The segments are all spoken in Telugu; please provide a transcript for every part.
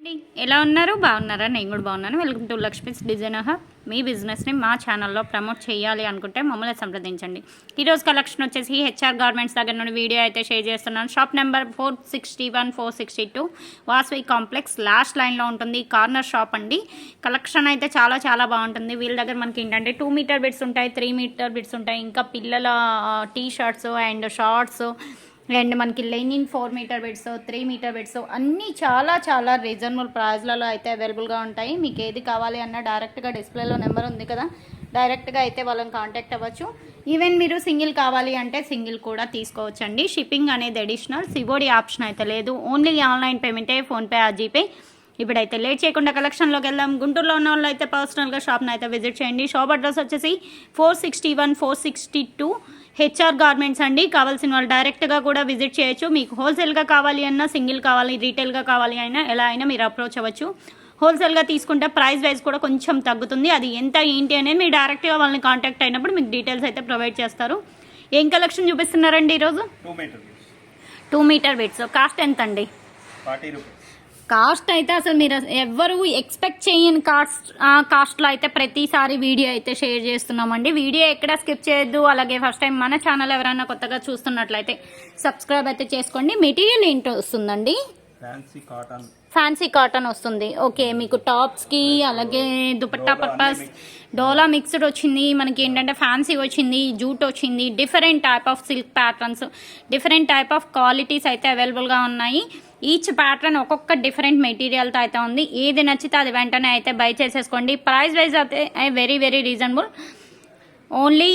అండి ఎలా ఉన్నారు? బాగున్నారా? నేను కూడా బాగున్నాను. Welcome to Lakshmi's designer hub మీ బిజినెస్ని మా ఛానల్లో ప్రమోట్ చేయాలి అనుకుంటే మమ్మల్ని సంప్రదించండి. ఈరోజు కలెక్షన్ వచ్చేసి హెచ్ఆర్ గార్మెంట్స్ దగ్గర నుండి వీడియో అయితే షేర్ చేస్తున్నాను. Shop number four sixty one four sixty two Vasavi complex last లైన్లో ఉంటుంది. కార్నర్ షాప్ అండి. కలెక్షన్ అయితే చాలా చాలా బాగుంటుంది. వీళ్ళ దగ్గర మనకి ఏంటంటే టూ మీటర్ బిట్స్ ఉంటాయి త్రీ మీటర్ బిట్స్ ఉంటాయి. ఇంకా పిల్లల T shirts and shorts and మనకి linen four meter beds three meter beds అన్నీ చాలా చాలా రీజనబుల్ ప్రైస్లలో అయితే అవైలబుల్గా ఉంటాయి. మీకు ఏది కావాలి అన్న డైరెక్ట్గా డిస్ప్లేలో నెంబర్ ఉంది కదా. డైరెక్ట్గా అయితే వాళ్ళని కాంటాక్ట్ అవ్వచ్చు. ఈవెన్ మీరు సింగిల్ కావాలి అంటే సింగిల్ కూడా తీసుకోవచ్చండి. షిప్పింగ్ అనేది అడిషనల్ సివోడి ఆప్షన్ అయితే లేదు. ఓన్లీ ఆన్లైన్ పేమెంటే ఫోన్పే ఆ జీపే ఇప్పుడైతే లేట్ చేయకుండా కలెక్షన్లోకి వెళ్దాం. గుంటూరులో ఉన్న వాళ్ళు అయితే పర్సనల్గా షాప్ని అయితే విజిట్ చేయండి. షాప్ అడ్రస్ వచ్చేసి four sixty one four sixty two HR garments అండి. కావాల్సిన వాళ్ళు డైరెక్ట్గా కూడా విజిట్ చేయొచ్చు. మీకు హోల్సేల్గా కావాలి అన్నా సింగిల్ కావాలి రీటైల్గా కావాలి అయినా ఎలా అయినా మీరు అప్రోచ్ అవ్వచ్చు. హోల్సేల్గా తీసుకుంటే ప్రైస్ వైజ్ కూడా కొంచెం తగ్గుతుంది. అది ఎంత ఏంటి అనేది మీరు డైరెక్ట్గా వాళ్ళని కాంటాక్ట్ అయినప్పుడు మీకు డీటెయిల్స్ అయితే ప్రొవైడ్ చేస్తారు. ఏం కలెక్షన్ చూపిస్తున్నారండి ఈరోజు? టూ మీటర్ బిట్స్ కాస్ట్ ఎంత అండి ఫార్టీ రూపీస్ కాస్ట్ అయితే అసలు మీరు ఎవ్వరు ఎక్స్పెక్ట్ చేయని కాస్ట్ ఆ కాస్ట్లో అయితే ప్రతిసారి వీడియో అయితే షేర్ చేస్తున్నామండి. వీడియో ఎక్కడ స్కిప్ చేయొద్దు. అలాగే ఫస్ట్ టైం మన ఛానల్ ఎవరైనా కొత్తగా చూస్తున్నట్లయితే సబ్స్క్రైబ్ అయితే చేసుకోండి. మెటీరియల్ ఏంటో వస్తుందండి? ఫ్యాన్సీ కాటన్ ఫ్యాన్సీ కాటన్ వస్తుంది. ఓకే మీకు టాప్స్కి అలాగే దుపట్టా పర్పస్ డోలా మిక్స్డ్ వచ్చింది. మనకి ఏంటంటే ఫ్యాన్సీ వచ్చింది జూట్ వచ్చింది. Different type of silk patterns different type of qualities అయితే అవైలబుల్గా ఉన్నాయి. ఈచ్ ప్యాటర్న్ ఒక్కొక్క డిఫరెంట్ మెటీరియల్తో అయితే ఉంది. ఏది నచ్చితే అది వెంటనే అయితే బై చేసేసుకోండి. ప్రైస్ వైజ్ అయితే very very reasonable only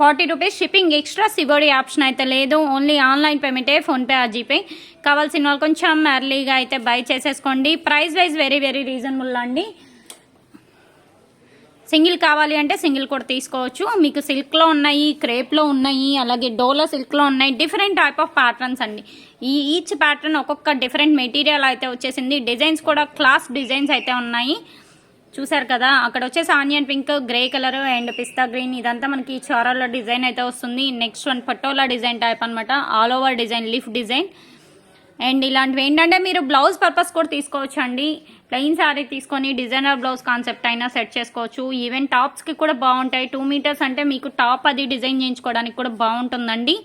forty rupees shipping extra COD option అయితే లేదు. ఓన్లీ ఆన్లైన్ పేమెంటే ఫోన్పే ఆ జీపే. కావాల్సిన వాళ్ళు కొంచెం ఎర్లీగా అయితే బై చేసేసుకోండి. Price wise very very reasonable అండి. సింగిల్ కావాలి అంటే సింగిల్ కూడా తీసుకోవచ్చు. మీకు సిల్క్లో ఉన్నాయి క్రేప్లో ఉన్నాయి అలాగే డోలో సిల్క్లో ఉన్నాయి. డిఫరెంట్ టైప్ ఆఫ్ ప్యాటర్న్స్ అండి. ఈ ఈచ్ ప్యాటర్న్ ఒక్కొక్క డిఫరెంట్ మెటీరియల్ అయితే వచ్చేసింది. డిజైన్స్ కూడా క్లాస్ డిజైన్స్ అయితే ఉన్నాయి. చూసారు కదా అక్కడ వచ్చేసి onion pink grey colour and pista green. ఇదంతా మనకి చోరాల డిజైన్ అయితే వస్తుంది. Next one patola design type అనమాట all over design leaf design. And ఇలాంటివి ఏంటంటే మీరు బ్లౌజ్ పర్పస్ కూడా తీసుకోవచ్చండి. ప్లెయిన్ శారీ తీసుకొని డిజైనర్ బ్లౌజ్ కాన్సెప్ట్ అయినా సెట్ చేసుకోవచ్చు. ఈవెన్ టాప్స్కి కూడా బాగుంటాయి. టూ మీటర్స్ అంటే మీకు టాప్ అది డిజైన్ చేయించుకోవడానికి కూడా బాగుంటుందండి.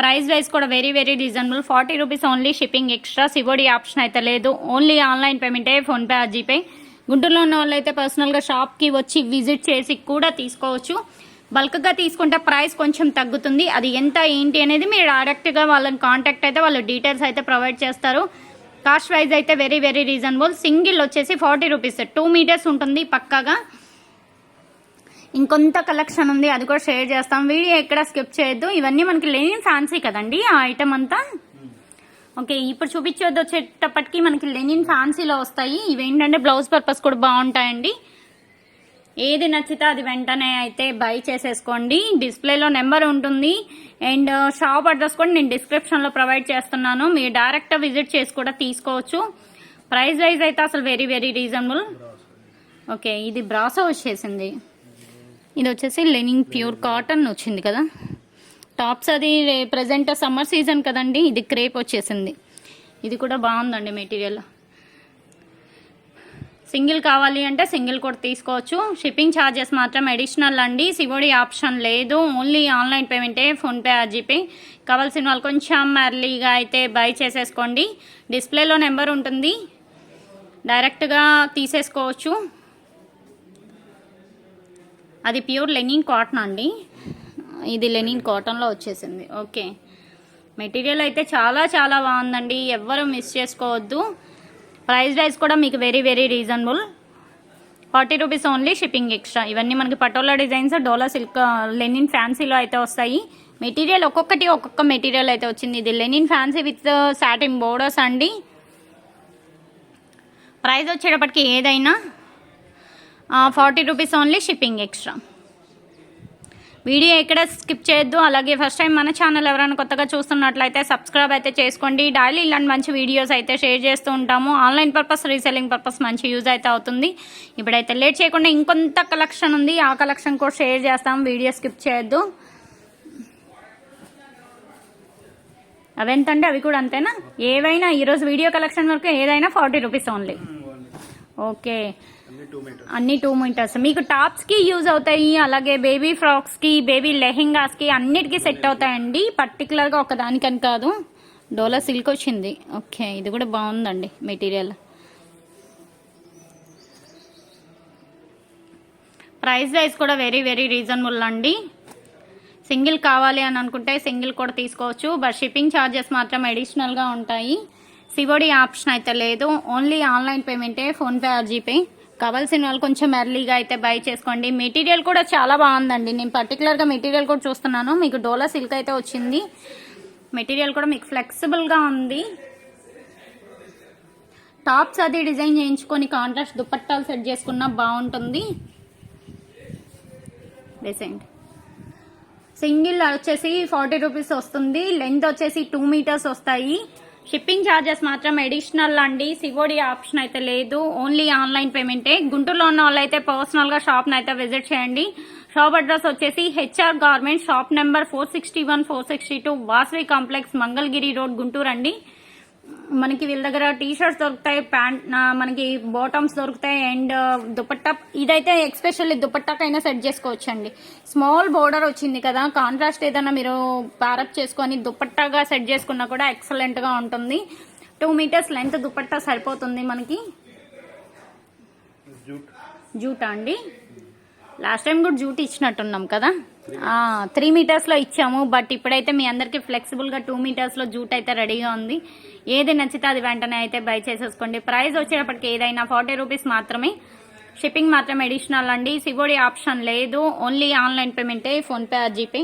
ప్రైస్ వైజ్ కూడా very very reasonable. Forty rupees only shipping extra. COD option అయితే లేదు. ఓన్లీ ఆన్లైన్ పేమెంటే ఫోన్పే ఆ జీపే గుంటూరులో ఉన్న వాళ్ళైతే పర్సనల్గా షాప్కి వచ్చి విజిట్ చేసి కూడా తీసుకోవచ్చు. బల్క్గా తీసుకుంటే ప్రైస్ కొంచెం తగ్గుతుంది. అది ఎంత ఏంటి అనేది మీరు డైరెక్ట్గా వాళ్ళని కాంటాక్ట్ అయితే వాళ్ళు డీటెయిల్స్ అయితే ప్రొవైడ్ చేస్తారు. కాస్ట్ వైజ్ అయితే వెరీ వెరీ రీజనబుల్ సింగిల్ వచ్చేసి ఫార్టీ రూపీస్ టూ మీటర్స్ ఉంటుంది పక్కాగా. ఇంకొంత కలెక్షన్ ఉంది అది కూడా షేర్ చేస్తాం. వీడియో ఎక్కడ స్కిప్ చేయొద్దు. ఇవన్నీ మనకి లేని ఫ్యాన్సీ కదండి ఆ ఐటమ్ అంతా. ఓకే ఇప్పుడు చూపించేది వచ్చేటప్పటికి మనకి లెనిన్ ఫ్యాన్సీలో వస్తాయి. ఇవేంటంటే బ్లౌజ్ పర్పస్ కూడా బాగుంటాయండి. ఏది నచ్చితే అది వెంటనే అయితే బై చేసేసుకోండి. డిస్ప్లేలో నెంబర్ ఉంటుంది. అండ్ షాప్ అడ్రస్ కూడా నేను డిస్క్రిప్షన్లో ప్రొవైడ్ చేస్తున్నాను. మీరు డైరెక్ట్ విజిట్ చేసి కూడా తీసుకోవచ్చు. ప్రైస్ వైజ్ అయితే అసలు వెరీ వెరీ రీజనబుల్. ఓకే ఇది బ్రాసో వచ్చేసింది. ఇది వచ్చేసి లెనిన్ ప్యూర్ కాటన్ వచ్చింది కదా. టాప్స్ అది ప్రజెంట్ సమ్మర్ సీజన్ కదండి ఇది క్రేప్ వచ్చేసింది. ఇది కూడా బాగుందండి మెటీరియల్. సింగిల్ కావాలి అంటే సింగిల్ కూడా తీసుకోవచ్చు. షిప్పింగ్ ఛార్జెస్ మాత్రం అడిషనల్ అండి. సివోడి ఆప్షన్ లేదు. ఓన్లీ ఆన్లైన్ పేమెంటే ఫోన్పే జీపే కావాల్సిన వాళ్ళు కొంచెం ఎర్లీగా అయితే బై చేసేసుకోండి. డిస్ప్లేలో నెంబర్ ఉంటుంది. డైరెక్ట్గా తీసేసుకోవచ్చు. అది ప్యూర్ లెంగింగ్ కాటన్ అండి. ఇది లెనిన్ కాటన్లో వచ్చేసింది. ఓకే. మెటీరియల్ అయితే చాలా చాలా బాగుందండి. ఎవ్వరు మిస్ చేసుకోవద్దు. ప్రైస్ వైజ్ కూడా మీకు very very reasonable. Forty rupees only shipping extra. ఇవన్నీ మనకి patola designs Dola silk linen ఫ్యాన్సీలో అయితే వస్తాయి. మెటీరియల్ ఒక్కొక్కటి ఒక్కొక్క మెటీరియల్ అయితే వచ్చింది. ఇది linen fancy with satin borders అండి. ప్రైస్ వచ్చేటప్పటికి ఏదైనా forty rupees only shipping extra. Video ఎక్కడ స్కిప్ చేయొద్దు. అలాగే ఫస్ట్ టైం మన ఛానల్ ఎవరైనా కొత్తగా చూస్తున్నట్లయితే సబ్స్క్రైబ్ అయితే చేసుకోండి. డైలీ ఇలాంటి మంచి వీడియోస్ అయితే షేర్ చేస్తూ ఉంటాము. ఆన్లైన్ పర్పస్ రీసెల్లింగ్ పర్పస్ మంచి యూజ్ అయితే అవుతుంది. ఇప్పుడైతే లేట్ చేయకుండా ఇంకొంత కలెక్షన్ ఉంది. ఆ కలెక్షన్ కూడా షేర్ చేస్తాం. వీడియో స్కిప్ చేయొద్దు. అవెంతంటే అవి కూడా అంతేనా? ఏవైనా ఈరోజు వీడియో కలెక్షన్ వరకు ఏదైనా ఫార్టీ రూపీస్ ఓన్లీ ఓకే అన్ని టూ మీటర్స్ మీకు టాప్స్కి యూజ్ అవుతాయి అలాగే బేబీ ఫ్రాక్స్కి బేబీ లెహెంగాస్కి అన్నిటికీ సెట్ అవుతాయండి. పర్టికులర్గా ఒక దానికని కాదు. డోలా సిల్క్ వచ్చింది. ఓకే ఇది కూడా బాగుందండి మెటీరియల్. ప్రైస్ వైజ్ కూడా వెరీ వెరీ రీజనబుల్ అండి. సింగిల్ కావాలి అని అనుకుంటే సింగిల్ కూడా తీసుకోవచ్చు. బట్ షిప్పింగ్ ఛార్జెస్ మాత్రం అడిషనల్గా ఉంటాయి. సివోడి ఆప్షన్ అయితే లేదు. ఓన్లీ ఆన్లైన్ పేమెంటే ఫోన్పే ఆర్ జీపే కావాల్సిన వాళ్ళు కొంచెం ఎర్లీగా అయితే బై చేసుకోండి. మెటీరియల్ కూడా చాలా బాగుందండి. నేను పర్టికులర్గా మెటీరియల్ కూడా చూస్తున్నాను. మీకు డోలా సిల్క్ అయితే వచ్చింది. మెటీరియల్ కూడా మీకు ఫ్లెక్సిబుల్గా ఉంది. టాప్స్ అది డిజైన్ చేయించుకొని కాంట్రాస్ట్ దుపట్టాలు సెట్ చేసుకున్నా బాగుంటుంది. డిజైన్ సింగిల్ వచ్చేసి ఫార్టీ రూపీస్ వస్తుంది. లెంత్ వచ్చేసి టూ మీటర్స్ వస్తాయి. షిప్పింగ్ ఛార్జెస్ మాత్రం అడిషనల్ అండి. సివోడి ఆప్షన్ అయితే లేదు. ఓన్లీ ఆన్లైన్ పేమెంటే గుంటూరులో ఉన్న వాళ్ళైతే పర్సనల్గా షాప్ని అయితే విజిట్ చేయండి. షాప్ అడ్రస్ వచ్చేసి HR garment shop number four sixty one four sixty two Vasavi complex Mangalagiri road Guntur అండి. మనకి వీళ్ళ దగ్గర టీ షర్ట్స్ దొరుకుతాయి ప్యాంట్ మనకి బాటమ్స్ దొరుకుతాయి అండ్ దుపట్టా. ఇదైతే ఎక్స్పెషల్లీ దుపట్టాకైనా సెట్ చేసుకోవచ్చు అండి స్మాల్ బోర్డర్ వచ్చింది కదా కాంట్రాస్ట్ ఏదైనా మీరు ప్యారప్ చేసుకొని దుపట్టాగా సెట్ చేసుకున్నా కూడా ఎక్సలెంట్గా ఉంటుంది. టూ మీటర్స్ లెంత్ దుపట్టా సరిపోతుంది మనకి. జూట్. జూటా అండి? లాస్ట్ టైం కూడా జూట్ ఇచ్చినట్టున్నాం కదా. త్రీ మీటర్స్లో ఇచ్చాము బట్ ఇప్పుడైతే మీ అందరికి ఫ్లెక్సిబుల్గా టూ మీటర్స్లో జూట్ అయితే రెడీగా ఉంది. ఏది నచ్చితే అది వెంటనే అయితే బై చేసేసుకోండి. ప్రైస్ వచ్చేటప్పటికి ఏదైనా ఫార్టీ రూపీస్ మాత్రమే. షిప్పింగ్ మాత్రం అడిషనల్ అండి. సివోడి ఆప్షన్ లేదు. ఓన్లీ ఆన్లైన్ పేమెంటే ఫోన్పే ఆర్ జీపే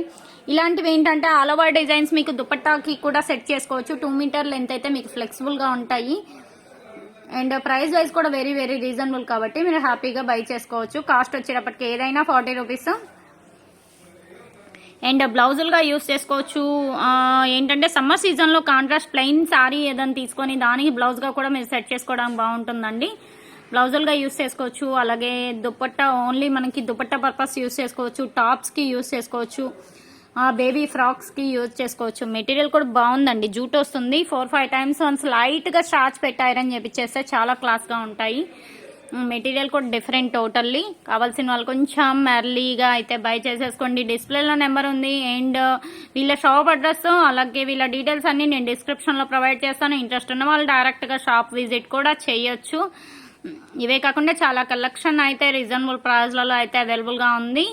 ఇలాంటివి ఏంటంటే ఆల్ ఓవర్ డిజైన్స్ మీకు దుపట్టాకి కూడా సెట్ చేసుకోవచ్చు. టూ మీటర్ లెంత్ అయితే మీకు ఫ్లెక్సిబుల్గా ఉంటాయి. అండ్ ప్రైస్ వైజ్ కూడా వెరీ వెరీ రీజనబుల్ కాబట్టి మీరు హ్యాపీగా బై చేసుకోవచ్చు. కాస్ట్ వచ్చేటప్పటికి ఏదైనా ఫార్టీ రూపీస్ అండ్ బ్లౌజులుగా యూస్ చేసుకోవచ్చు. ఏంటంటే సమ్మర్ సీజన్లో కాంట్రాస్ట్ ప్లెయిన్ శారీ ఏదైనా తీసుకొని దానికి బ్లౌజ్గా కూడా మీరు సెట్ చేసుకోవడానికి బాగుంటుందండి. బ్లౌజులుగా యూస్ చేసుకోవచ్చు. అలాగే దుపట్టా ఓన్లీ మనకి దుపట్టా పర్పస్ యూస్ చేసుకోవచ్చు. టాప్స్కి యూస్ చేసుకోవచ్చు. బేబీ ఫ్రాక్స్కి యూజ్ చేసుకోవచ్చు. మెటీరియల్ కూడా బాగుందండి. జూట్ వస్తుంది. ఫోర్ ఫైవ్ టైమ్స్ వన్స్ లైట్గా స్టార్చ్ పెట్టి ఐరన్ చేపించేస్తే చాలా క్లాస్గా ఉంటాయి. మెటీరియల్ కూడా డిఫరెంట్ టోటల్లీ. కావాల్సిన వాళ్ళు కొంచెం ఎర్లీగా అయితే బై చేసేసుకోండి. డిస్ప్లేలో నెంబర్ ఉంది. అండ్ వీళ్ళ షాప్ అడ్రస్ అలాగే వీళ్ళ డీటెయిల్స్ అన్ని నేను డిస్క్రిప్షన్లో ప్రొవైడ్ చేస్తాను. ఇంట్రెస్ట్ ఉన్న వాళ్ళు డైరెక్ట్గా షాప్ విజిట్ కూడా చేయొచ్చు. ఇవే కాకుండా చాలా కలెక్షన్ అయితే రీజనబుల్ ప్రైస్లలో అయితే అవైలబుల్గా ఉంది.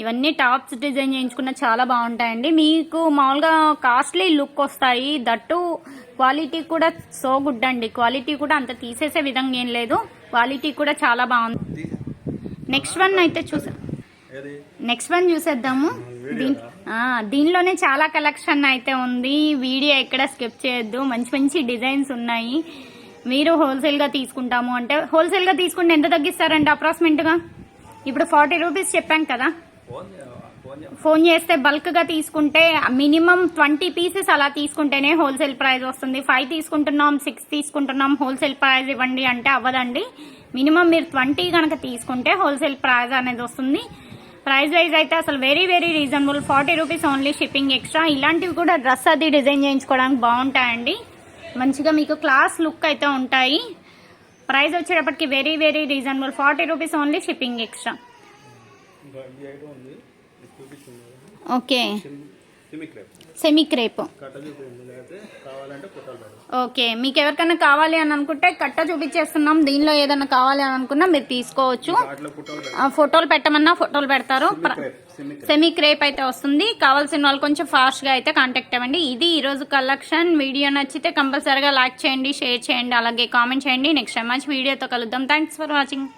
ఇవన్నీ టాప్స్ డిజైన్ చేయించుకున్న చాలా బాగుంటాయండి. మీకు మామూలుగా కాస్ట్లీ లుక్ వస్తాయి. దట్టు క్వాలిటీ కూడా సో గుడ్ అండి. క్వాలిటీ కూడా అంత తీసేసే విధంగా ఏం లేదు. క్వాలిటీ కూడా చాలా బాగుంది. నెక్స్ట్ వన్ అయితే చూసా. నెక్స్ట్ వన్ చూసేద్దాము. దీనిలోనే చాలా కలెక్షన్ అయితే ఉంది. వీడియో ఎక్కడ స్కిప్ చేయొద్దు. మంచి మంచి డిజైన్స్ ఉన్నాయి. మీరు హోల్సేల్గా తీసుకుంటాము అంటే హోల్సేల్గా తీసుకుంటే ఎంత తగ్గిస్తారండి అప్రాక్సిమేట్గా? ఇప్పుడు ఫార్టీ రూపీస్ చెప్పాం కదా. ఫోన్ చేస్తే బల్క్గా తీసుకుంటే మినిమం ట్వంటీ పీసెస్ అలా తీసుకుంటేనే హోల్సేల్ ప్రైస్ వస్తుంది. ఫైవ్ తీసుకుంటున్నాం సిక్స్ తీసుకుంటున్నాం హోల్సేల్ ప్రైస్ ఇవ్వండి అంటే అవ్వదండి. మినిమం మీరు ట్వంటీ కనుక తీసుకుంటే హోల్సేల్ ప్రైస్ అనేది వస్తుంది. ప్రైస్ వైజ్ అయితే అసలు very very reasonable. Forty rupees only shipping extra. ఇలాంటివి కూడా డ్రెస్ అది డిజైన్ చేయించుకోవడానికి బాగుంటాయండి. మంచిగా మీకు క్లాస్ లుక్ అయితే ఉంటాయి. ప్రైస్ వచ్చేటప్పటికి very very reasonable. Forty rupees only shipping extra. Okay. SIM- crepe okay మీకు ఎవరికైనా కావాలి అని అనుకుంటే కట్ట చూపించేస్తున్నాం. దీనిలో ఏదైనా కావాలి అని అనుకున్నా మీరు తీసుకోవచ్చు. ఫోటోలు పెట్టమన్నా ఫోటోలు పెడతారు. సిమి క్రేప్ అయితే వస్తుంది. కావాల్సిన వాళ్ళు కొంచెం ఫాస్ట్గా అయితే కాంటాక్ట్ అవ్వండి. ఇది ఈరోజు కలెక్షన్. వీడియో నచ్చితే కంపల్సరీగా లైక్ చేయండి షేర్ చేయండి అలాగే కామెంట్ చేయండి. నెక్స్ట్ టైం మంచి వీడియోతో కలుద్దాం. Thanks for watching